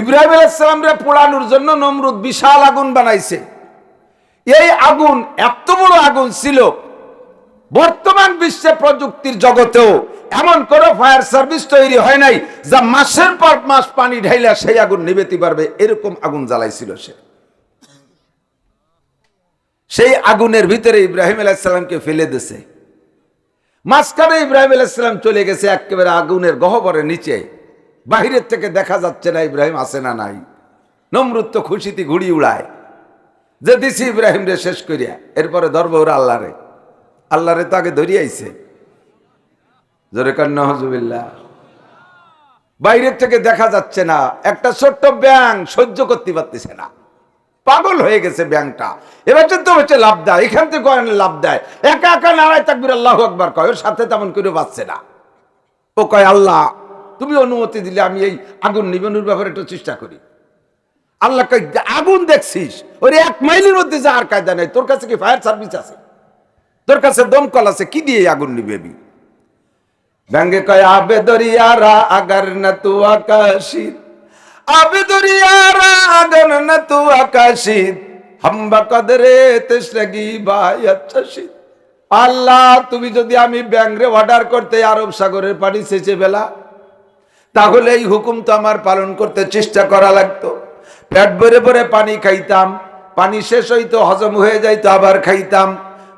ইব্রাহিম আলাইসালামরে পোড়ানোর জন্য নমরুদ বিশাল আগুন বানাইছে। এই আগুন এত বড় আগুন ছিল, বর্তমান বিশ্বে প্রযুক্তির জগতেও এমন কোন ফায়ার সার্ভিস তৈরি হয় নাই যা মাসের পর মাস পানি ঢাইলা সেই আগুন নিবেতে পারবে, এরকম আগুন জ্বালাইছিল সে। সেই আগুনের ভিতরে ইব্রাহিম আলাইসাল্লামকে ফেলে দিছে মাঝখানে ইব্রাহিম আলাইসাল্লাম চলে গেছে একেবারে আগুনের গহবরের নিচে। বাহিরের থেকে দেখা যাচ্ছে না ইব্রাহিম আসে না নাই। নমরুদ তো খুশিতে ঘুড়ি উড়ায়। যে দিছি ইব্রাহিম রে শেষ করিয়া, এরপরে ধরব ওরা আল্লাহ রে আল্লাহ রে তো আগে ধরিয়াইছে জোরে কান্না হজুবিল্লাহ বাইরের থেকে দেখা যাচ্ছে না, একটা ছোট্ট ব্যাং সহ্য করতে পারতেছে না। পাগল হয়ে গেছে ব্যাংটা এবার তো হচ্ছে, লাভ দেয়। এখান থেকে লাভ দেয়। একা একা নারায় তাকবির, আল্লাহ একবার কয়, ওর সাথে তেমন করে বাঁচছে না। ও কয়, আল্লাহ তুমি অনুমতি দিলে আমি এই আগুন নিবানোর ব্যাপারে একটু চেষ্টা করি। আল্লাহ আগুন দেখছিস? ওর এক মাইলের মধ্যে যা আর কায়দা নেই, তোর কাছে কি ফায়ার সার্ভিস আছে? তোর কাছে দমকল আছে, কি দিয়ে আগুন নিবেবি? ব্যঙ্গে কয়, আবে দরিয়ারা আগার না তু আকাশিত আবে দরিয়ারা আগার না তু আকাশিত হাম্বা কদরে তেসলাগি আচ্ছা শীত। আল্লাহ, তুমি যদি আমি ব্যাংরে অর্ডার করতে আরব সাগরের পানি সেচে বেলা তাহলে এই হুকুম তো আমার পালন করতে চেষ্টা করা লাগতো। পেট ভরে ভরে পানি খাইতাম, পানি শেষ হইতো, হজম হয়ে যাইতো, আবার খাইতাম।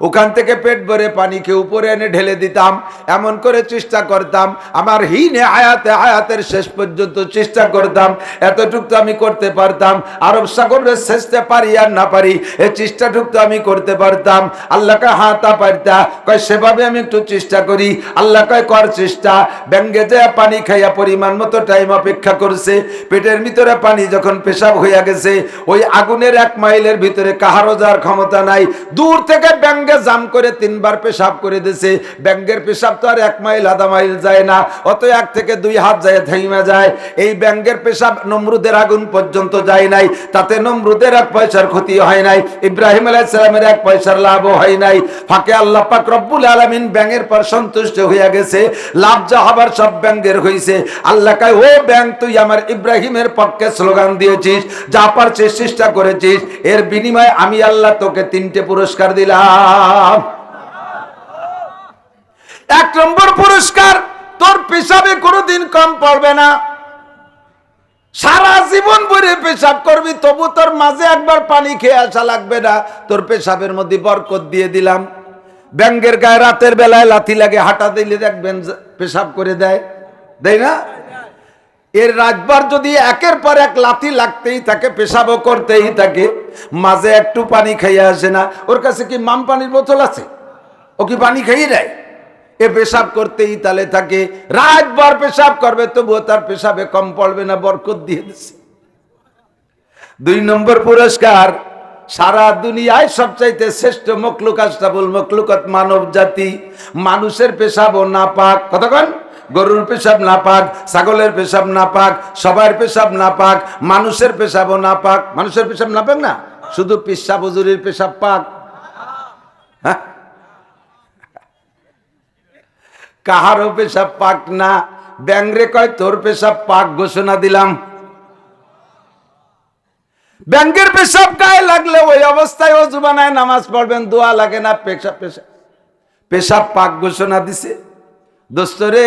ওখান থেকে পেট ভরে পানিকে উপরে এনে ঢেলে দিতাম, এমন করে চেষ্টা করতাম। আমার হিনে আয়াতে আয়াতের শেষ পর্যন্ত চেষ্টা করতাম, এতটুক তো আমি করতে পারতাম। আরব সাগরে শেষতে পারি আর না পারি এই চেষ্টাটুক তো আমি করতে পারতাম। আল্লাহকে হাতা পারতা। কয়, সেভাবে আমি একটু চেষ্টা করি। আল্লাহ কয়, কর চেষ্টা। ব্যাঙ্গে যায় পানি খাইয়া পরিমাণ মতো টাইম অপেক্ষা করছে। পেটের ভিতরে পানি যখন পেশাব হইয়া গেছে, ওই আগুনের এক মাইলের ভিতরে কাহারো যাওয়ার ক্ষমতা নাই। দূর থেকে ব্যাঙ্গে জাম করে তিনবার পেশাব করে দিছে। ব্যাঙ্গের পেশাব তো আর এক মাইল, আধা মাইল যায় না। অত এক থেকে দুই হাত যায়, থাইমা যায়। এই ব্যাঙ্গের পেশাব নমরুদের আগুন পর্যন্ত যায় নাই। তাতে নমরুদের এক পয়সার ক্ষতি হয় নাই। ইব্রাহিম আলাইসালামের এক পয়সার লাভও হয় নাই। ফাঁকে আল্লাহ পাক রব্বুল আলমিন ব্যাঙের পর সন্তুষ্ট হইয়া গেছে। লাভ যা হবার সব ব্যাঙ্গের হইছে। আল্লাহ কায়, ও ব্যাং তুই আমার ইব্রাহিমের পক্ষে স্লোগান দিয়েছিস, যা পারছিস, চেষ্টা করেছিস। এর বিনিময়ে আমি আল্লাহ তোকে তিনটে পুরস্কার দিলাম। এক নম্বর পুরস্কার, তোর পেশাবে কোনোদিন কম পড়বে না। সারা জীবন ভরে পেশাব করবি, তবু তোর মাঝে একবার পানি খেয়ে আসা লাগবে না। তোর পেশাবের মধ্যে বরকত দিয়ে দিলাম। ব্যাঙ্গের গায়ে রাতের বেলায় লাথি লাগে, হাঁটা দিলে দেখবেন পেশাব করে দেয়। দেয় না? এর রাজবার যদি একের পর এক লাথি লাগতেই থাকে, পেশাবও করতেই থাকে, মাঝে একটু পানি খাইয়ে আসে না। ওর কাছে কি মাম পানির বোতল আছে? ও কি পানি খাইয়ে দেয়? এ পেশাব করতেই তালে থাকে। রাতবার পেশাব করবে, তবুও তার পেশাবে কম পড়বে না, বরকত দিয়ে দিচ্ছে দুই নম্বর পুরস্কার, সারা দুনিয়ায় সবচাইতে শ্রেষ্ঠ মকলুক আশরাফুল মকলুকত মানব জাতি মানুষের পেশাবও না পাক কতক্ষণ? গরুর পেশাব না পাক, ছাগলের পেশাব না পাক সবার পেশাব না পাক, মানুষের পেশাবও না পাক। মানুষের পেশাব না পাক না? শুধু পেশাব হুজুরির পেশাব পাক। হ্যাঁ? কাহারও পেশাব পাক না? ব্যাংরে কয়, তোর পেশাব পাক ঘোষণা দিলাম। ব্যাংকের পেশাব গায়ে লাগলে ওই অবস্থায় ও জুবানায় নামাজ পড়বেন, দোয়া লাগে না, পেশাব পেশাব। পেশাব পাক ঘোষণা দিছে। দোস্তরে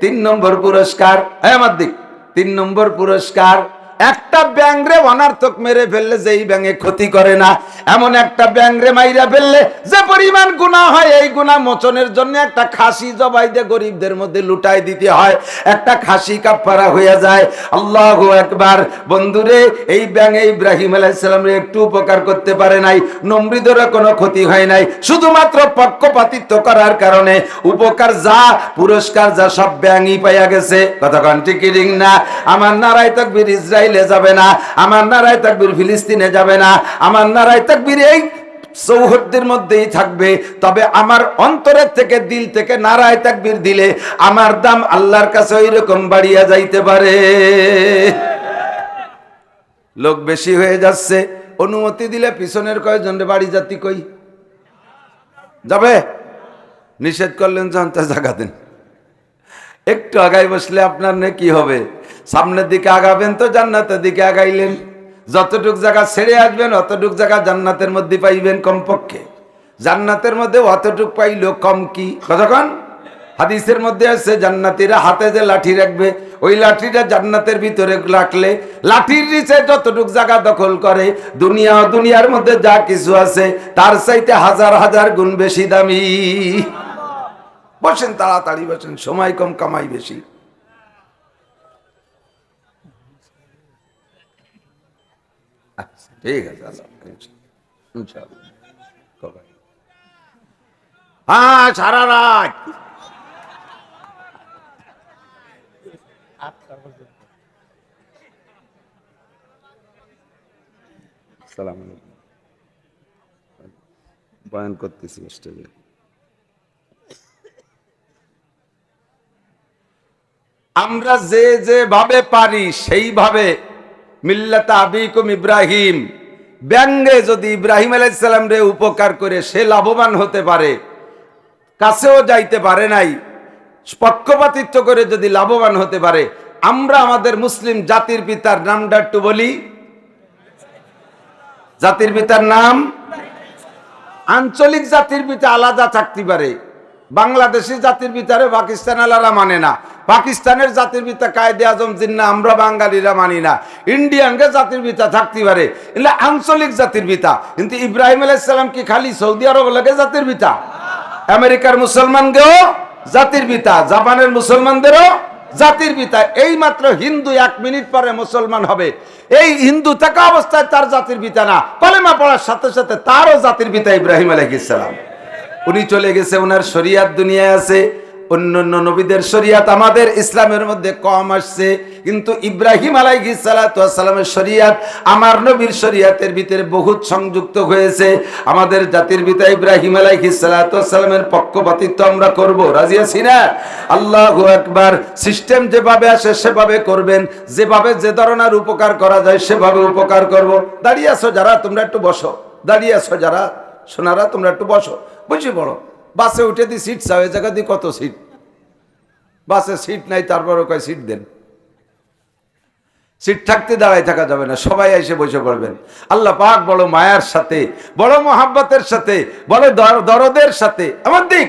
তিন নম্বর পুরস্কার। হ্যাঁ আমার দিক তিন নম্বর পুরস্কার একটা ব্যাংরে অনার্থক মেরে ফেললে যেই ব্যাঙে ক্ষতি করে না, এমন একটা ব্যাংরে মাইরা ফেললে যে পরিমাণ গুণা হয়, এই গুণা মোচনের জন্য একটা খাসি জবাই দিয়ে গরিবদের মধ্যে লুটাই দিতে হয়। একটা খাসি কাপড়া হয়ে যায়। আল্লাহ একবার বন্ধুরে, এই ব্যাঙে ইব্রাহিম আলাইসালামের একটু উপকার করতে পারে নাই, নমৃদরও কোনো ক্ষতি হয় নাই। শুধুমাত্র পক্ষপাতিত্ব করার কারণে উপকার যা, পুরস্কার যা সব ব্যাঙই পাইয়া গেছে। কতক্ষণ টিকিটিং না? আমার নারায় তকবির ইসরায়েলে যাবে না, আমার নারায় তকবির ফিলিস্তিনে যাবে না, আমার নারায় তকবির এই চৌহদ্দের মধ্যেই থাকবে। তবে আমার অন্তরের থেকে দিল থেকে নারায় তাকবির দিলে আমার দাম আল্লাহর কাছে ওই রকম বাড়িয়া যাইতে পারে। লোক বেশি হয়ে যাচ্ছে, অনুমতি দিলে পিছনের কয়জন বাড়ি জাতি কই? যাবে? নিষেধ করলেন জানতে জায়গা দেন। একটু আগায় বসলে আপনার নে কি হবে। সামনের দিকে আগাবেন তো জান্নাতের দিকে আগাইলেন। যতটুক জায়গা ছেড়ে আসবেন, অতটুক জায়গা জান্নাতের মধ্যে পাইবেন কমপক্ষে। জান্নাতের মধ্যে অতটুক পাইল কম কি? কতক্ষণ হাদিসের মধ্যে আছে, জান্নাতিরা হাতে যে লাঠি রাখবে, ওই লাঠিটা জান্নাতের ভিতরে রাখলে লাঠির নিচে যতটুক জায়গা দখল করে, দুনিয়া দুনিয়ার মধ্যে যা কিছু আছে, তার চাইতে হাজার হাজার গুণ বেশি দামি। বসেন, তাড়াতাড়ি বসেন, সময় কম, কামাই বেশি। ঠিক আছে। হ্যাঁ সারা রাত। বয়ান করতেছি স্টেজে আমরা যে যেভাবে পারি সেইভাবে মিল্লাতা আবিকুম ইব্রাহিম। ব্যঙ্গে যদি ইব্রাহিম আলাইসাল্লাম রে উপকার করে, সে লাভবান হতে পারে, কাছেও যাইতে পারে নাই, পক্ষপাতিত্ব করে যদি লাভবান হতে পারে, আমরা আমাদের মুসলিম জাতির পিতার নামটা একটু বলি। জাতির পিতার নাম? আঞ্চলিক জাতির পিতা আলাদা থাকতে পারে। বাংলাদেশি জাতির পিতারে পাকিস্তান আলারা মানে না। পাকিস্তানের জাতির পিতা কায়দে আজম জিন্না, আমরা বাঙালিরা মানি না। ইন্ডিয়ানকে জাতির পিতা থাকতে পারে এগুলো আঞ্চলিক জাতির পিতা। কিন্তু ইব্রাহিম আলাইসালাম কি খালি সৌদি আরব লাগে জাতির পিতা? আমেরিকার মুসলমানকেও জাতির পিতা, জাপানের মুসলমানদেরও জাতির পিতা। এই মাত্র হিন্দু এক মিনিট পরে মুসলমান হবে। এই হিন্দু থাকা অবস্থায় তার জাতির পিতা না। কলেমা পড়ার সাথে সাথে তারও জাতির পিতা ইব্রাহিম আলাইহিসসালাম উনি চলে গেছে ওনার শরিয়াত দুনিয়ায় আছে, অন্য অন্য নবীদের শরিয়াত আমাদের ইসলামের মধ্যে কম আসছে, কিন্তু ইব্রাহিম আলাইহি সালামের শরিয়াত আমার নবীর শরিয়াতের ভিতরে বহুত সংযুক্ত হয়েছে। আমাদের জাতির পিতা ইব্রাহিম আলাইহি সালামের পক্ষপাতিত্ব আমরা করব। রাজি আছি না? আল্লাহ একবার সিস্টেম যেভাবে আসে, সেভাবে করবেন। যেভাবে যে ধরনের উপকার করা যায়, সেভাবে উপকার করব। দাঁড়িয়ে আছো যারা, তোমরা একটু বসো। দাঁড়িয়ে আছো যারা, সোনারা, তোমরা একটু বসো। বুঝি পড়ো বাসে উঠে দি সিট চাও এই জায়গা দিয়ে কত সিট? বাসে সিট নাই তারপরে কয় সিট দেন। সিট থাকতে দাঁড়ায় থাকা যাবে না, সবাই এসে বসে পড়বেন। আল্লাহ পাক বড় মায়ার সাথে, বড় মোহাব্বতের সাথে, বড় দরদের সাথে আমার দিক।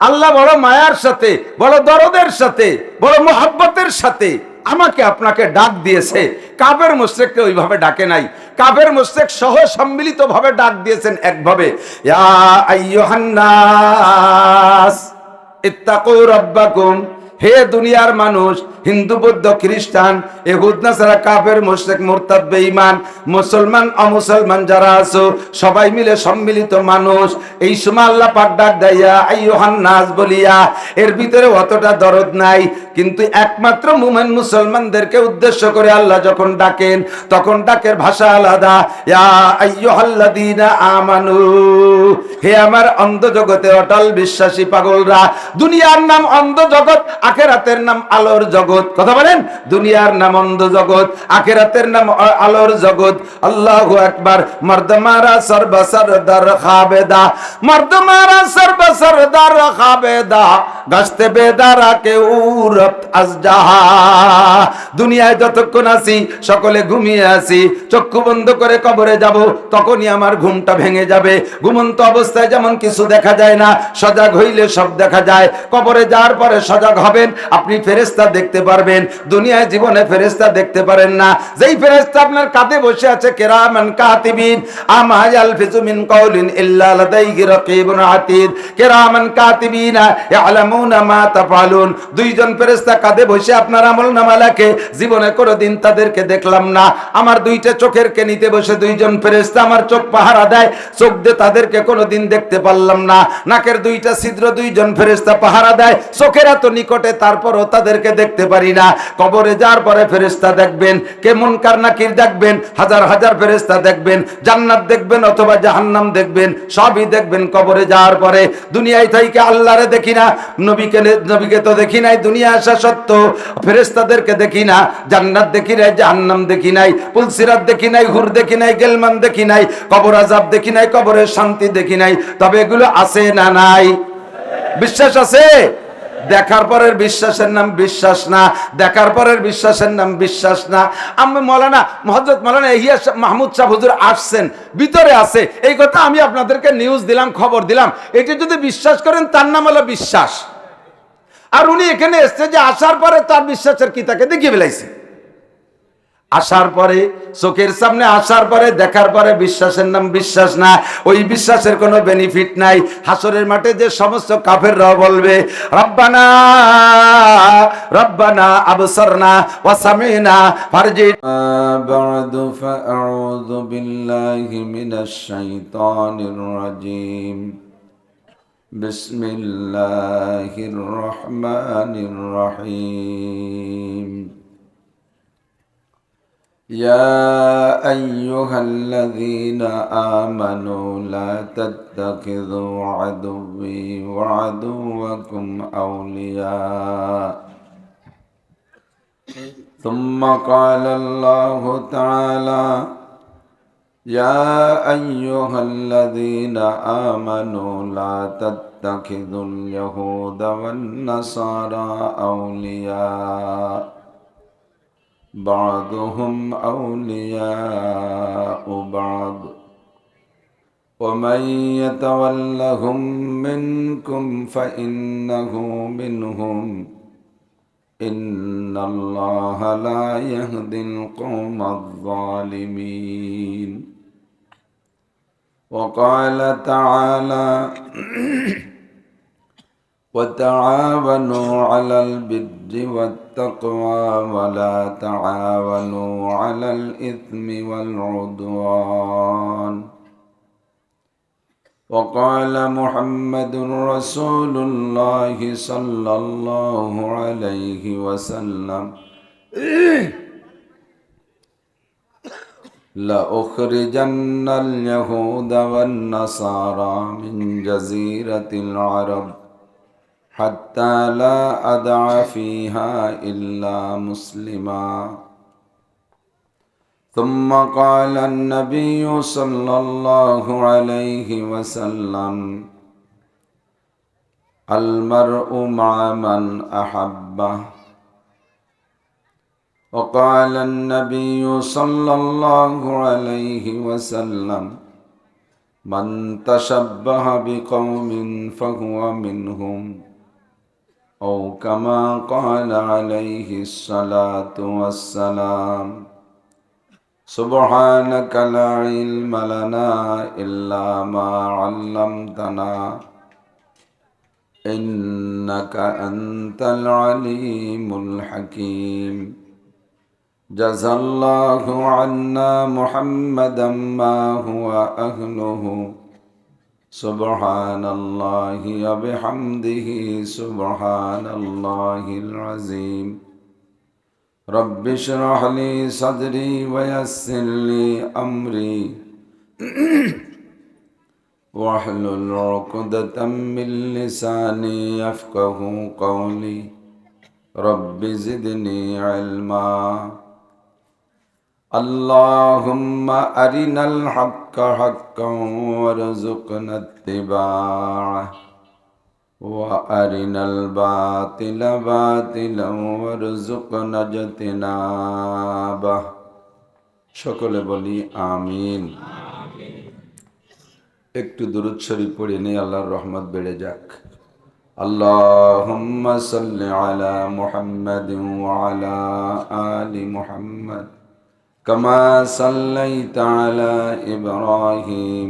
আল্লাহ বড় মায়ার সাথে, বড় দরদের সাথে, বড় মোহাব্বতের সাথে আমাকে আপনাকে ডাক দিয়েছে। কাবের মুশ্রেককে ওইভাবে ডাকে নাই। কাবের মুশ্রেক সহ সম্মিলিত ভাবে ডাক দিয়েছেন একভাবে। হে দুনিয়ার মানুষ, হিন্দু, বৌদ্ধ, খ্রিস্টান এহুদ নাসারা কাফের মুশরিক, মুরতাদ, বেঈমান, মুসলমান, অমুসলমান যারা আছো, সবাই মিলে সম্মিলিত মানুষ। এই সময় আল্লাহ ডাক দেয়া আইয়ুহান নাস বলিয়া। এর ভিতরে অতটা দরদ নাই। কিন্তু একমাত্র মুমেন মুসলমানদেরকে উদ্দেশ্য করে আল্লাহ যখন ডাকেন, তখন ডাকের ভাষা আলাদা। আমানু, হে আমার অন্ধ জগতে অটল বিশ্বাসী পাগলরা, দুনিয়ার নাম অন্ধ জগৎ আখেরাতের নাম আলোর জগৎ। কথা বলেন? দুনিয়ার নাম অন্ধ জগৎ আখেরাতের নাম আলোর জগৎ। আল্লাহু একবার মর্দমারা সর্বসরদার খাবেদা, মর্দমারা সর্বসরদার খাবেদা। গস্তে বেদারা কে উরত আজজাহা। দুনিয়ায় যতক্ষণ আছি, সকলে ঘুমিয়ে আছি, চক্ষু বন্ধ করে কবরে যাব, তখনই আমার ঘুমটা ভেঙে যাবে। ঘুমন্ত অবস্থায় যেমন কিছু দেখা যায় না, সজাগ হইলে সব দেখা যায়। কবরে যাওয়ার পরে সজাগ হবেন, আপনি ফেরেস্তা দেখতে পারবেন। দুনিয়ায় জীবনে ফেরেস্তা দেখতে পারেন না। যেই ফেরেস্তা আপনার কাঁধে বসে আছে, কেরামান কাতিবিন আমা ইয়ালফিজু মিন কাউলিন ইল্লা লাদাইহি রাকিবুন আতীদ কেরামান কাতিবিনা ইয়ালামুনা মা তাফআলুন। দুইজন ফেরেশতা কাঁধে বসে আপনার আমল নামা লেখে জীবনে কোনোদিন তাদেরকে দেখলাম না। আমার দুইটা চোখের কেনিতে বসে দুইজন ফেরেশতা আমার চোখ পাহারা দেয়। চোখ দিয়ে তাদেরকে কোনোদিন দেখতে পারলাম না। নাকের দুইটা ছিদ্র দুইজন ফেরেশতা পাহারা দেয়। চোখের এত নিকটে তারপরও তাদেরকে দেখতে পারি না। কবরে যাওয়ার পরে ফেরেশতা দেখবেন। কেমন কার নাকির দেখবেন। হাজার হাজার ফেরেশতা দেখবেন। জান্নাত দেখবেন অথবা জাহান্নাম দেখবেন। সবই দেখবেন কবরে যাওয়ার পরে। দুনিয়ায় থাইকে আল্লাহরে দেখি না। নবীকে নবীকে তো দেখি নাই। দুনিয়া আসা সত্য ফেরেশতাদেরকে দেখি না, জান্নাত দেখি নাই, জাহান্নাম দেখি নাই, পুলসিরাত দেখি নাই হুর দেখি নাই, গেলমান দেখি নাই, কবর আজাব দেখি নাই, কবরের শান্তি দেখি নাই। তবে এগুলো আছে না নাই? বিশ্বাস আছে? দেখার পরের বিশ্বাসের নাম বিশ্বাস না, দেখার পরের বিশ্বাসের নাম বিশ্বাস না। আমি মৌলানা হজরত মৌলানা ইহিয়া মাহমুদ শাহ হুজুর আসছেন, ভিতরে আছে। এই কথা আমি আপনাদেরকে নিউজ দিলাম, খবর দিলাম। এটি যদি বিশ্বাস করেন, তার নাম হলো বিশ্বাস। আর উনি এখানে এসছে যে আসার পরে তার বিশ্বাসের কি তাকে দেখিয়ে বেলাইছে আসার পরে, চোখের সামনে আসার পরে, দেখার পরে বিশ্বাসের নাম বিশ্বাস না, ওই বিশ্বাসের কোনো বেনিফিট নাই। হাসরের মাঠে যে সমস্ত কাফেররা বলবে, রব্বানা রব্বানা আবসরনা ওয়াসামিনা ফারজি বাদু ফাউযু বিল্লাহি মিনাশ শাইতানির রাজিম। بسم الله الرحمن الرحيم. يا أيها الذين آمنوا لا تتخذوا عدوي وعدوكم أولياء. ثم قال الله تعالى يا أيها الذين آمنوا لا تتخذوا اليهود والنصارى أولياء. بعضهم أولياء بعض. ومن يتولهم منكم فإنه منهم. إن الله لا يهدي القوم الظالمين. وقال تعالى وتعاونوا على البر والتقوى ولا تعاونوا على الإثم والعدوان. وقال محمد رسول الله صلى الله عليه وسلم لأخرجن اليهود والنصارى من جزيرة العرب حتى لا أدع فيها إلا مسلما. ثم قال النبي صلى الله عليه وسلم المرء مع من أحبه وقال النبي صلى الله عليه وسلم من تشبه بقوم فهو منهم أو كما قال عليه الصلاة والسلام سبحانك لا علم لنا إلا ما علمتنا إنك أنت العليم الحكيم جزى الله عنا محمدا ما هو أهله سبحان الله وبحمده سبحان الله العظيم رب اشرح لي صدري ويسر لي أمري واحلل عقدة من لساني يفقه قولي رب زدني علما اللهم أرنا الحق حقا وارزقنا اتباعه وأرنا الباطل باطلا وارزقنا اجتنابه সকলে বলি আমিন একটু দূরত শরীফ পড়ে নেই আল্লাহর রহমত বেড়ে যাক اللهم صل على محمد وعلى آل محمد كما صليت على إبراهيم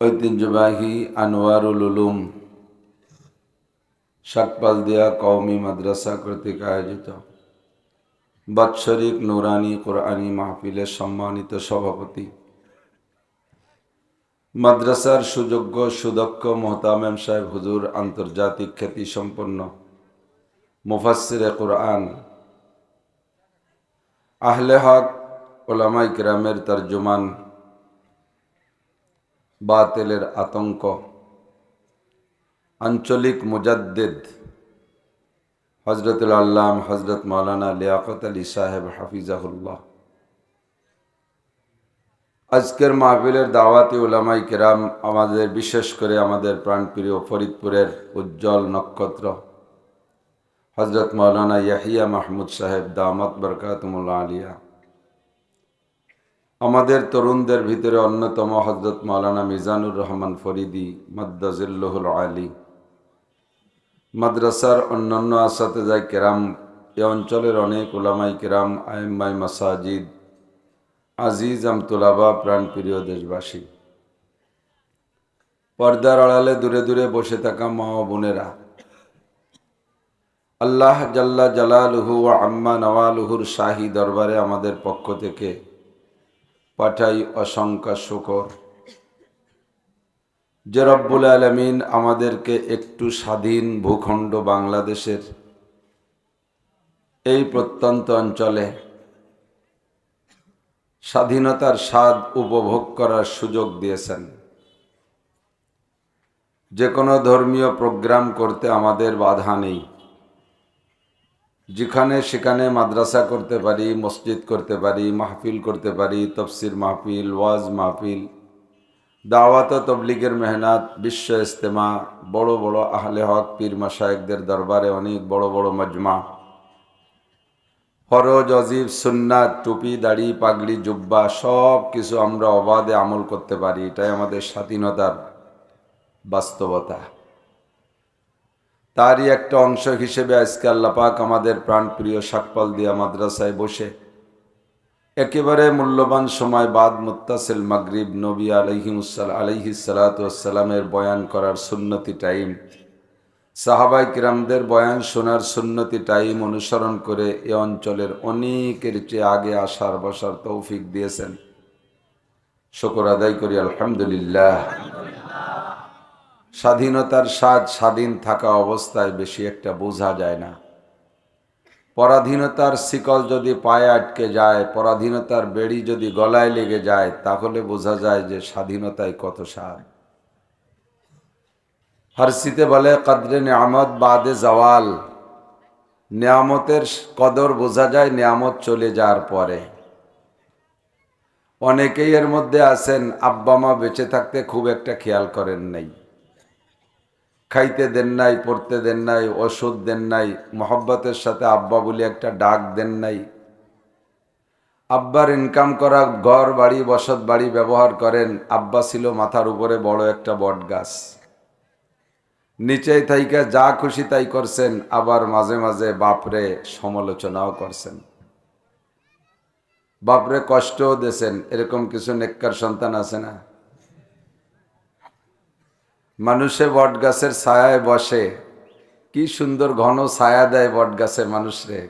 ঐতিহ্যবাহী আনোয়ারুল উলুম শাকপাল দিয়া কওমি মাদ্রাসা কর্তৃক আয়োজিত বাৎসরিক নুরানি কোরআনী মাহফিলের সম্মানিত সভাপতি। মাদ্রাসার সুযোগ্য সুদক্ষ মোহতামেম সাহেব হুজুর আন্তর্জাতিক খ্যাতি সম্পন্ন। মুফাসিরে কোরআন। আহলে হক ওলামাই কিরামের তর্জমান, বাতেলের আতঙ্ক, আঞ্চলিক মুজাদ্দেদ হজরতুল আল্লাম হজরত মৌলানা লিয়াকত আলী সাহেব হাফিজাহুল্লাহ। আজকের মাহফিলের দাওয়াতি উলামাই কেরাম আমাদের, বিশেষ করে আমাদের প্রাণপ্রিয় ফরিদপুরের উজ্জ্বল নক্ষত্র। হজরত মৌলানা ইয়াহিয়া মাহমুদ সাহেব দামত বরকাতমুল্লা আলিয়া। আমাদের তরুণদের ভিতরে অন্যতম হজরত মৌলানা মিজানুর রহমান ফরিদি, মদ্দাজিল্লুহুল আলী। মাদ্রাসার অন্যান্য আসাতেজাই কেরাম, এ অঞ্চলের অনেক ওলামাই কেরাম আইম্মাই মাসাজিদ, আজিজ আমতুলাবা প্রাণপ্রিয় দেশবাসী। পর্দার আড়ালে দূরে দূরে বসে থাকা মা বোনেরা আল্লাহ জাল্লা জালালুহু ও আম্মা নওয়ালুহুর শাহী দরবারে আমাদের পক্ষ থেকে পাঠাই অসংখ্য শুকর। যে রব্বুল আলমিন আমাদেরকে একটু স্বাধীন ভূখণ্ড বাংলাদেশের এই প্রত্যন্ত অঞ্চলে স্বাধীনতার স্বাদ উপভোগ করার সুযোগ দিয়েছেন। যে কোনো ধর্মীয় প্রোগ্রাম করতে আমাদের বাধা নেই। যেখানে সেখানে মাদ্রাসা করতে পারি, মসজিদ করতে পারি, মাহফিল করতে পারি, তফসির মাহফিল, ওয়াজ মাহফিল, দাওয়াত তবলিগের মেহনাত, বিশ্ব ইস্তেমা বড় বড় আহলে হক, পীর মাসায়েকদের দরবারে অনেক বড় বড় মজমা। ফরজ অজিব সুন্নাত, টুপি, দাড়ি, পাগড়ি, জুব্বা, সব কিছু আমরা অবাধে আমল করতে পারি। এটাই আমাদের স্বাধীনতার বাস্তবতা। তারই একটা অংশ হিসেবে আজকে আল্লাপাক আমাদের প্রাণপ্রিয় সাকপাল দিয়া মাদ্রাসায় বসে একেবারে মূল্যবান সময় বাদ মুত্তাসিল মাগরিব নবী আলহিমুসাল আলহি সালাতামের বয়ান করার সুন্নতি টাইম। সাহাবাই কিরামদের বয়ান শোনার সুন্নতি টাইম অনুসরণ করে এ অঞ্চলের অনেকের চেয়ে আগে আসার বসার তৌফিক দিয়েছেন। শকর আদায় করি, আলহামদুলিল্লাহ। স্বাধীনতার স্বাদ স্বাধীন থাকা অবস্থায় বেশি একটা বোঝা যায় না। পরাধীনতার শিকল যদি পায়ে আটকে যায়, পরাধীনতার বেড়ি যদি গলায় লেগে যায়, তাহলে বোঝা যায় যে স্বাধীনতায় কত স্বাদ। ফার্সিতে বলে, কদরে নিয়ামত বাদে জওয়াল। নিয়ামতের কদর বোঝা যায় নিয়ামত চলে যাওয়ার পরে। অনেকেই এর মধ্যে আছেন, আব্বা মা বেঁচে থাকতে খুব একটা খেয়াল করেন নাই। খাইতে দেন নাই, পড়তে দেন নাই, ওষুধ দেন নাই, মোহব্বতের সাথে আব্বা বলে একটা ডাক দেন নাই। আব্বার ইনকাম করা ঘর, বাড়ি, বসত, বাড়ি ব্যবহার করেন, আব্বা ছিল মাথার উপরে বড় একটা বট গাছ। নিচেই থাইকা যা খুশি তাই করছেন, আবার মাঝে মাঝে বাপরে সমালোচনাও করছেন। বাপরে কষ্টও দেছেন, এরকম কিছু নেককার সন্তান আছে না? মানুষে বট গাছের ছায়ায় বসে। কি সুন্দর ঘন ছায়া দেয় বট গাছে মানুষরে।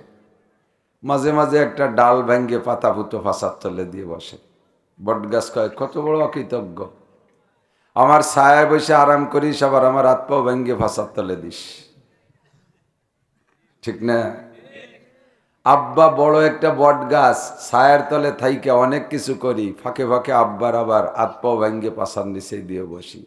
মাঝে মাঝে একটা ডাল ভেঙ্গে পাতা পুতো ফাঁসার তলে দিয়ে বসে। বট গাছ কয়, কত বড় অকৃতজ্ঞ। আমার ছায়ায় বসে আরাম করিস, আবার আমার হাত পাও ভেঙ্গে ফাঁসার তলে দিস। ঠিক না? আব্বা বড় একটা বট গাছ ছায়ার তলে থাইকে অনেক কিছু করি। ফাঁকে ফাঁকে আব্বার আবার হাত পাও ভেঙ্গে পাশার নিচে দিয়ে বসি।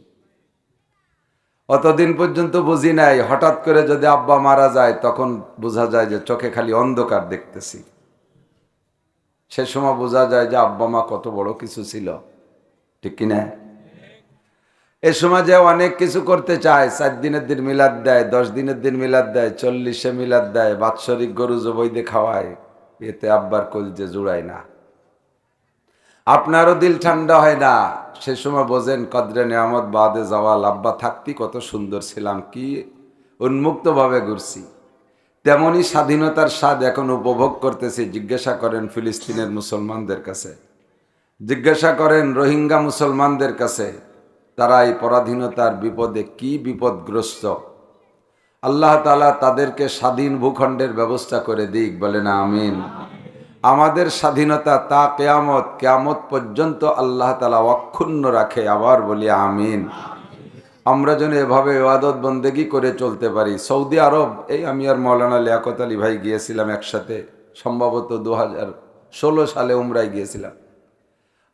অতদিন পর্যন্ত বুঝি নাই। হঠাৎ করে যদি আব্বা মারা যায়, তখন বোঝা যায় যে চোখে খালি অন্ধকার দেখতেছি। সে সময় বোঝা যায় যে আব্বা মা কত বড় কিছু ছিল। ঠিক কিনা? এ সময় যে অনেক কিছু করতে চায়, চার দিনের দিন মিলাদ দেয়, দশ দিনের দিন মিলাদ দেয়, চল্লিশে মিলাদ দেয়, বাৎসরিক গরু জবৈদে খাওয়ায়। এতে আব্বার কলজে জুড়ায় না। আপনারও দিল ঠান্ডা হয় না। সে সময় বোঝেন কদরে নিয়ামত বাদে যাওয়া আব্বা, থাকতি কত সুন্দর ছিলাম, কি উন্মুক্তভাবে ঘুরছি। তেমনই স্বাধীনতার স্বাদ এখন উপভোগ করতেছি, জিজ্ঞাসা করেন ফিলিস্তিনের মুসলমানদের কাছে। জিজ্ঞাসা করেন রোহিঙ্গা মুসলমানদের কাছে, তারা এই পরাধীনতার বিপদে কি বিপদগ্রস্ত? আল্লাহ তালা তাদেরকে স্বাধীন ভূখণ্ডের ব্যবস্থা করে দিক বলে না আমিন। আমাদের স্বাধীনতা তা কেয়ামত কেয়ামত পর্যন্ত আল্লাহ তালা অক্ষুণ্ণ রাখে, আবার বলি আমিন। আমরা যেন এভাবে ইবাদত বন্দেগি করে চলতে পারি। সৌদি আরব, এই আমি আর মৌলানা লিয়াকত আলী ভাই গিয়েছিলাম একসাথে, সম্ভবত দু হাজার ষোলো সালে উমরায় গিয়েছিলাম।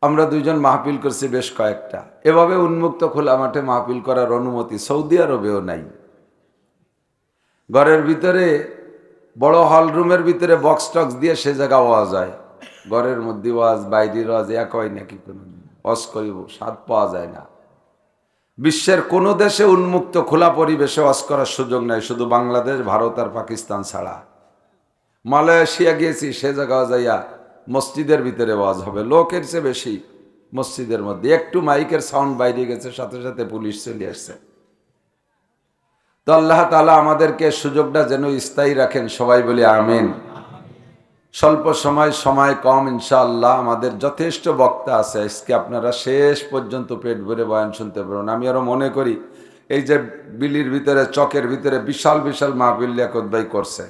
আমরা দুইজন মাহফিল করছি বেশ কয়েকটা। এভাবে উন্মুক্ত খোলা মাঠে মাহফিল করার অনুমতি সৌদি আরবেও নাই। ঘরের ভিতরে বড় হল রুমের ভিতরে বক্স টক্স দিয়ে সে জায়গা ওয়াজ হয় ঘরের মধ্যে ওয়াজ, বাইরের ওয়াজ, এক হয় নাকি কোনো ওয়াজ করিব, স্বাদ পাওয়া যায় না। বিশ্বের কোনো দেশে উন্মুক্ত খোলা পরিবেশে ওয়াজ করার সুযোগ নাই, শুধু বাংলাদেশ, ভারত আর পাকিস্তান ছাড়া। মালয়েশিয়া গিয়েছি, সে জায়গা যাইয়া মসজিদের ভিতরে ওয়াজ হবে। লোকের চেয়ে বেশি মসজিদের মধ্যে। একটু মাইকের সাউন্ড বাইরে গেছে, সাথে সাথে পুলিশ চলে আসছে। তো আল্লাহ তালা আমাদেরকে সুযোগটা যেন স্থায়ী রাখেন, সবাই বলি আমিন। স্বল্প সময় সময় কম, ইনশাআল্লাহ আমাদের যথেষ্ট বক্তা আছে। আজকে আপনারা শেষ পর্যন্ত পেট ভরে বয়ান শুনতে পারবেন আমি আরও মনে করি, এই যে বিলির ভিতরে, চকের ভিতরে বিশাল বিশাল মাহবিল লিয়াকত ভাই করছে।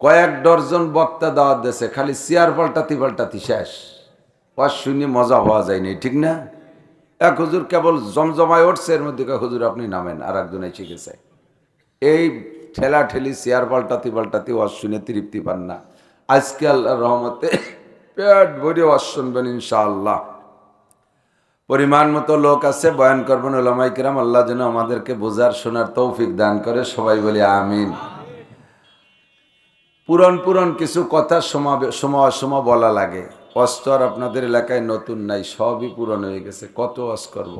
কয়েক ডর্জন বক্তা দাওয়াত দেশে খালি চেয়ার পাল্টাতি পাল্টাতি শেষ। ওয়াজ শুনে মজা হওয়া যায়নি ঠিক না? এক হুজুর কেবল জমজমায় উঠছে, এর মধ্যে হুজুর, আপনি নামেন আর একজনে শিখেছে এই ঠেলা ঠেলি চেয়ার পাল্টাতি পাল্টাতি শুনে তৃপ্তি পান না। আজকে আল্লাহর রহমতে পেট ভরে ওয়াজ শুনবেন ইনশাআল্লাহ। পরিমাণ মতো লোক আছে, বয়ান করবেন ওলামাই কিরাম, আল্লাহ যেন আমাদেরকে বোঝার, শোনার তৌফিক দান করে, সবাই বলি আমিন। পুরন পুরন কিছু কথা সমাবে সময় সময় বলা লাগে। অস্তর আপনাদের এলাকায় নতুন নাই, সবই পূরণ হয়ে গেছে, কত অস করব।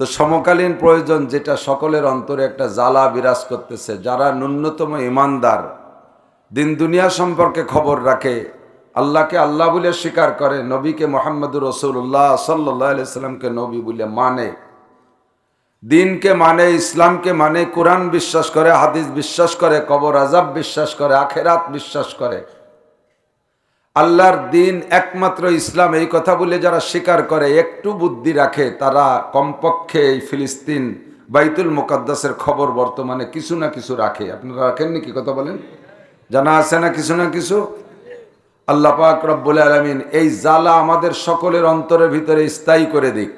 তো সমকালীন প্রয়োজন যেটা সকলের অন্তরে একটা জ্বালা বিরাজ করতেছে, যারা ন্যূনতম ইমানদার, দিন দুনিয়া সম্পর্কে খবর রাখে, আল্লাহকে আল্লাহ বলে স্বীকার করে, নবীকে মোহাম্মদুর রসুল্লাহ সাল্লাহ সাল্লামকে নবী বলে মানে দিনকে মানে ইসলামকে মানে কোরআন বিশ্বাস করে, হাদিস বিশ্বাস করে, কবর আজাব বিশ্বাস করে, আখেরাত বিশ্বাস করে আল্লাহর দিন একমাত্র ইসলাম, এই কথা বলে যারা স্বীকার করে, একটু বুদ্ধি রাখে, তারা কমপক্ষে এই ফিলিস্তিন বাইতুল মুকাদ্দাসের খবর বর্তমানে কিছু না কিছু রাখে। আপনারা রাখেননি কি কথা বলেন? জানা আছে না কিছু না কিছু? আল্লাহ পাক রব্বুল আলমিন এই জ্বালা আমাদের সকলের অন্তরের ভিতরে স্থায়ী করে দিক।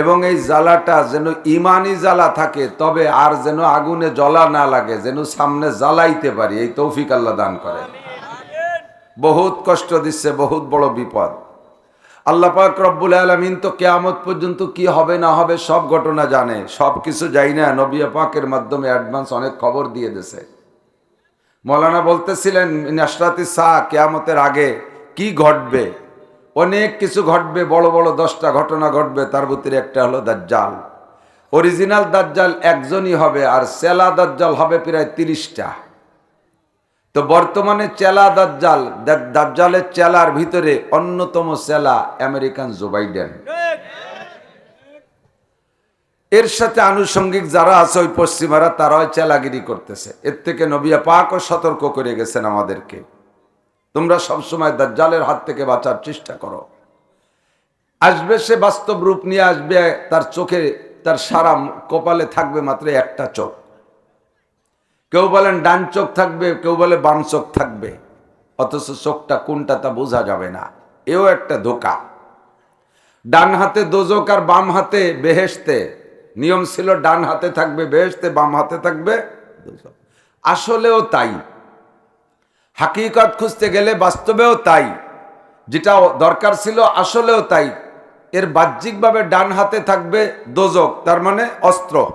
এবং এই জ্বালাটা যেন ইমানি জ্বালা থাকে, তবে আর যেন আগুনে জ্বলা না লাগে, যেন সামনে জ্বালাইতে পারি, এই তৌফিক আল্লাহ দান করে। বহুত কষ্ট দিচ্ছে, বহুত বড় বিপদ। আল্লাহ পাক রব্বুল আলমিন তো কেয়ামত পর্যন্ত কি হবে না হবে সব ঘটনা জানে। সব কিছু যাই না নবিয়া পাকের মাধ্যমে অ্যাডভান্স অনেক খবর দিয়ে দিছে মৌলানা বলতেছিলেন, নাসরাতি শাহ কেয়ামতের আগে কি ঘটবে? অনেক কিছু ঘটবে, বড় বড় দশটা ঘটনা ঘটবে, তার ভিতরে একটা হলো দাজ্জাল। অরিজিনাল দাজ্জাল একজনই হবে, আর সেলা দাজ্জাল হবে প্রায় তিরিশটা। তো বর্তমানে চেলা দাজ্জাল দাজ্জালের চেলার ভিতরে অন্যতম চেলা আমেরিকান জো বাইডেন। এর সাথে আনুষঙ্গিক যারা আছে ওই পশ্চিমারা, তারাও চেলাগিরি করতেছে। এর থেকে নবিয়া পাকও সতর্ক করে গেছেন আমাদেরকে। তোমরা সবসময় দাজ্জালের হাত থেকে বাঁচার চেষ্টা করো। আসবে সে বাস্তব রূপ নিয়ে আসবে, তার চোখে, তার সারা কপালে থাকবে মাত্র একটা চোখ। কেউ বলেন ডান চোখ থাকবে, কেউ বলে বাম চোখ থাকবে। অথচ চোখটা কোনটা তা বোঝা যাবে না। এও একটা ধোকা। ডান হাতে দোজক আর বাম হাতে বেহেশতে। নিয়ম ছিল ডান হাতে থাকবে বেহেশতে, বাম হাতে থাকবে আসলেও তাই। হাকিকত খুঁজতে গেলে বাস্তবেও তাই। যেটা দরকার ছিল আসলেও তাই। এর বাহ্যিকভাবে ডান হাতে থাকবে দোজক, তার মানে অস্ত্র।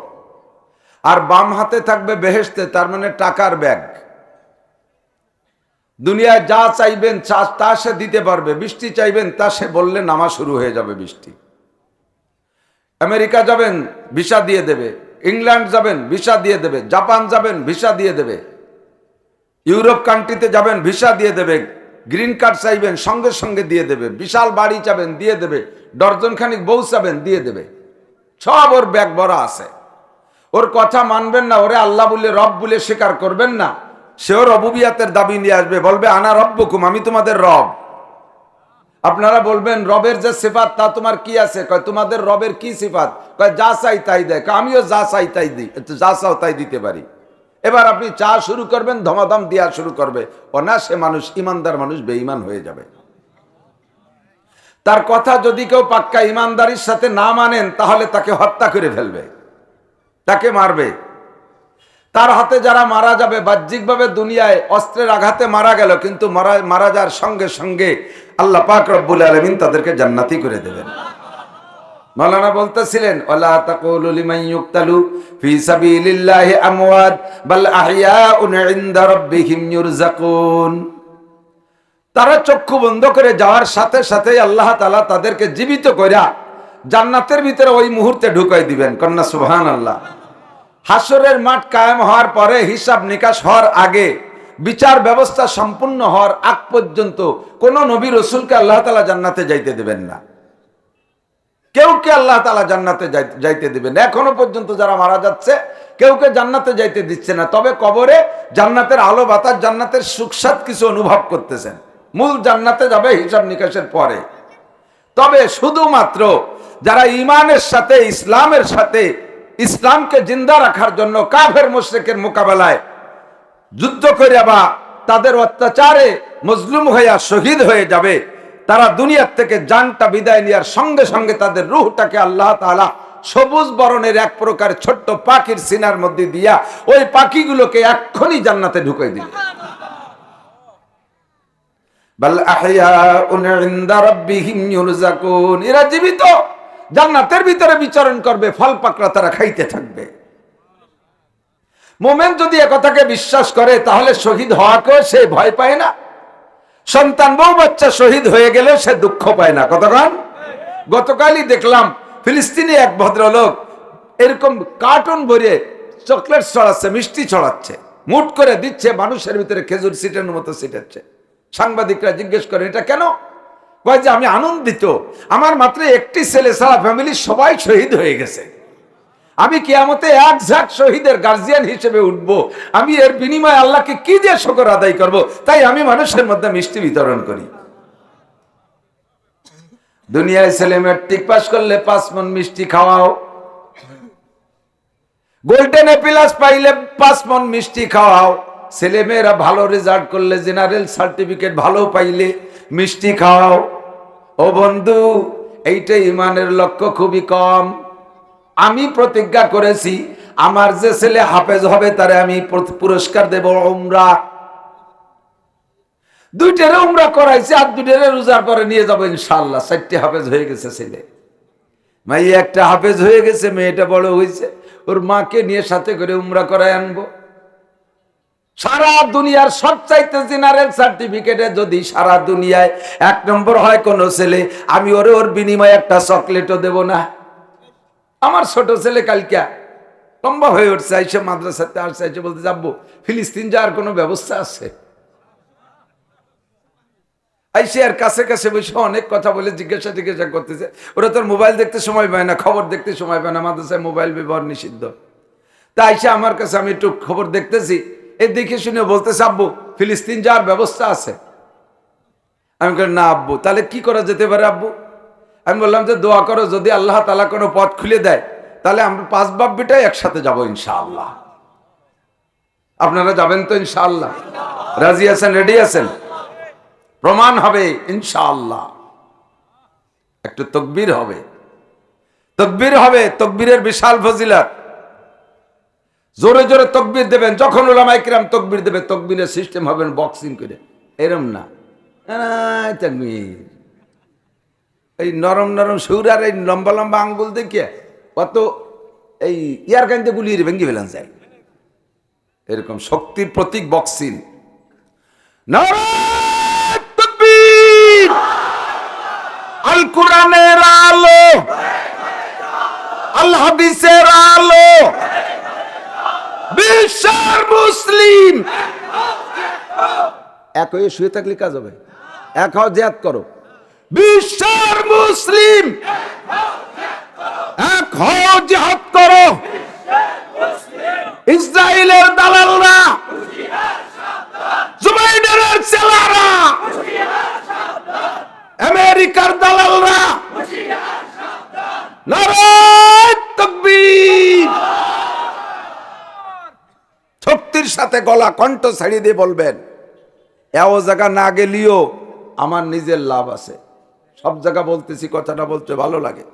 আর বাম হাতে থাকবে বেহেশতে, তার মানে টাকার ব্যাগ। দুনিয়ায় যা চাইবেন তা সে দিতে পারবে। বৃষ্টি চাইবেন, তা সে বললে নামা শুরু হয়ে যাবে বৃষ্টি। আমেরিকা যাবেন, ভিসা দিয়ে দেবে। ইংল্যান্ড যাবেন, ভিসা দিয়ে দেবে। জাপান যাবেন, ভিসা দিয়ে দেবে। ইউরোপ কান্ট্রিতে যাবেন, ভিসা দিয়ে দেবে। গ্রিন কার্ড চাইবেন, সঙ্গে সঙ্গে দিয়ে দেবে। বিশাল বাড়ি চাবেন, দিয়ে দেবে। ডর্জন খানিক বউ চাবেন দিয়ে দেবে। সব ওর ব্যাগ ভরা আছে। ওর কথা মানবেন না, ওরে আল্লাহ বলে, রব বলে স্বীকার করবেন না। সেও রবুবিয়াতের দাবি নিয়ে আসবে, বলবে, আনা রব রব্বকুম, আমি তোমাদের রব। আপনারা বলবেন, রবের যে সিফাত, তা তোমার কি আছে? কয়, তোমাদের রবের কি সিফাত? কয়, যা চাই তাই দেয়। আমিও যা চাই তাই দিই যা চাও তাই দিতে পারি। এবার আপনি চা শুরু করবেন, ধমাধম দিয়া শুরু করবে। অনাসে মানুষ, ইমানদার মানুষ বেঈমান হয়ে যাবে। তার কথা যদি কেউ পাক্কা ইমানদারির সাথে না মানেন, তাহলে তাকে হত্যা করে ফেলবে। তাকে মারবে। তার হাতে যারা মারা যাবে, বাহ্যিকভাবে দুনিয়ায় অস্ত্রের আঘাতে মারা গেল, কিন্তু মারা মারা যাওয়ার সঙ্গে সঙ্গে আল্লাহ পাক রব্বুল আলমিন তাদেরকে জান্নাতি করে দেবেন। মৌলানা বলতেছিলেন তারা চক্ষু বন্ধ করে যাওয়ার সাথে সাথে আল্লাহ তাআলা তাদেরকে জীবিত কইরা জান্নাতের ভিতরে ওই মুহূর্তে ঢুকাই দিবেন। কন্যা সুবহানাল্লাহ। হাসরের মাঠ কায়েম হওয়ার পরে হিসাব নিকাশ হওয়ার আগে, বিচার ব্যবস্থা সম্পূর্ণ হওয়ার আগ পর্যন্ত কোন নবী রসুলকে আল্লাহ তালা জান্নাতে যাইতে দেবেন না। কেউ কে আল্লাহ তালা জান্নাতে যাইতে দিবেন এখনও পর্যন্ত যারা মারা যাচ্ছে, কেউ কে জান্নাতে যাইতে দিচ্ছে না। তবে কবরে জান্নাতের আলো, বাতাস, জান্নাতের সুখসাদ কিছু অনুভব করতেছেন। মূল জান্নাতে যাবে হিসাব নিকাশের পরে। তবে শুধুমাত্র যারা ইমানের সাথে, ইসলামের সাথে, ইসলামকে জিন্দা রাখার জন্য কাফের, মুশরিকের মোকাবেলায় যুদ্ধ করে বা তাদের অত্যাচারে মজলুম হইয়া শহীদ হয়ে যাবে, তারা দুনিয়ার থেকে জানটা বিদায় নেওয়ার সঙ্গে সঙ্গে তাদের রুহটাকে আল্লাহ তাআলা সবুজ বরণের এক প্রকার ছোট্ট পাখির সিনার মধ্যে দিয়া ওই পাখিগুলোকে এক্ষুনি জান্নাতে রাব্বিহিম ইউরজাকুন। এরা জীবিত। জান্নাতের ভিতরে বিচরণ করবে, ফল পাকড়া তারা খাইতে থাকবে। মোমেন যদি একথাকে বিশ্বাস করে, তাহলে শহীদ হওয়াকেও সে ভয় পায় না। সন্তান বউ বাচ্চা শহীদ হয়ে গেলেও সে দুঃখ পায় না। কতক্ষণ? গতকালই দেখলাম, ফিলিস্তিনি এক ভদ্রলোক এরকম কার্টুন ভরে চকলেট ছড়াচ্ছে, মিষ্টি ছড়াচ্ছে, মুট করে দিচ্ছে, মানুষের ভিতরে খেজুর সিটের মতো সিটাচ্ছে সাংবাদিকরা জিজ্ঞেস করে এটা কেন? কয় যে আমি আনন্দিত। আমার মাত্র একটি ছেলে, সারা ফ্যামিলি সবাই শহীদ হয়ে গেছে। আমি কিয়ামতে এক ঝাঁক শহীদের গার্জিয়ান হিসেবে উঠব। আমি এর বিনিময়ে আল্লাহকে কি দিয়ে শকর আদায় করব, তাই আমি মানুষের মধ্যে মিষ্টি বিতরণ করি। দুনিয়ায় ছেলে ম্যাট্রিক পাস করলে পাঁচ মন মিষ্টি খাওয়াও। গোল্ডেন এপিলাস পাইলে পাঁচ মন মিষ্টি খাওয়াও। ছেলে মেয়েরা ভালো রেজাল্ট করলে জেনারেল সার্টিফিকেট ভালো পাইলে মিষ্টি খাওয়াও। ও বন্ধু, এইটা ইমানের লক্ষ্য খুবই কম। আমি প্রতিজ্ঞা করেছি, আমার যে ছেলে হাফেজ হবে, তারে আমি পুরস্কার দেব, উমরা। দুইটারে উমরা করাইছি, আর দুইটারে রোজার পরে নিয়ে যাব ইনশাল্লাহ চারটে হাফেজ হয়ে গেছে ছেলে। মাই একটা হাফেজ হয়ে গেছে, মেয়েটা বড় হয়েছে। ওর মাকে নিয়ে সাথে করে উমরা করায় আনব। সারা দুনিয়ার সবচাইতে জেনারেল সার্টিফিকেটে যদি সারা দুনিয়ায় এক নম্বর হয় কোনো ছেলে, আমি ওরে ওর বিনিময়ে একটা চকলেটও দেব না। আমার ছোট ছেলে কালকা লম্বা হয়ে উঠছে, আইসে মাদ্রাসাতে আসছে, আইসে বলতে যাব ফিলিস্তিন যাওয়ার কোনো ব্যবস্থা আছে? আইসে আর কাছে কাছে বসে অনেক কথা বলে জিজ্ঞাসা জিজ্ঞাসা করতেছে। ওরা তোর মোবাইল দেখতে সময় পায় না, খবর দেখতে সময় পায় না, মাদ্রাসায় মোবাইল ব্যবহার নিষিদ্ধ। তা আইসে আমার কাছে আমি একটু খবর দেখতেছি এ দেখে শুনে বলতেছে, আব্বু, ফিলিস্তিন যাওয়ার ব্যবস্থা আছে। আমি বললাম, না আব্বু, তাহলে কি করা যেতে পারে আব্বু? আমি বললাম যে, দোয়া করো, যদি আল্লাহ তালা কোনো পথ খুলে দেয়, তাহলে আমরা পাঁচ বাব্বিটাই একসাথে যাব ইনশাআল্লাহ। আপনারা যাবেন তো ইনশাআল্লাহ। রাজি আছেন, রেডি আছেন? প্রমাণ হবে ইনশাআল্লাহ। একটু তকবির হবে। তকবির হবে, তকবীরের বিশাল ফজিলাত। জোরে জোরে তকবির দেবেন। যখন ওলামাই কিরাম তকবীর দেবে, তকবীরের সিস্টেম হবেন বক্সিং করে। এরম না। এই নরম নরম সুর আর এই লম্বা লম্বা আঙ্গুল দেখিয়ে কত এই ইয়ার কাইতে গুলিয়ে ভেঙ্গি ফেলান যায় এরকম শক্তির প্রতীক বক্সিং আল কোরআনের আলো। আল আলো। বিশ্বের মুসলিম। এক হয়ে শুয়ে থাকলে কাজ হবে। এক হও জেদ করো। বিশ্বের মুসলিম। এক হও জেহাদ করো। ইসরায়েলের দালালরা জুবাইডারের ছেলারা আমেরিকার দালালরা নারায় শক্তির সাথে গলা কণ্ঠ ছাড়িয়ে দিয়ে বলবেন, এও জায়গা না গেলেও আমার নিজের লাভ আছে। সব জায়গা বলতেছি, কথাটা বলতে ভালো লাগে।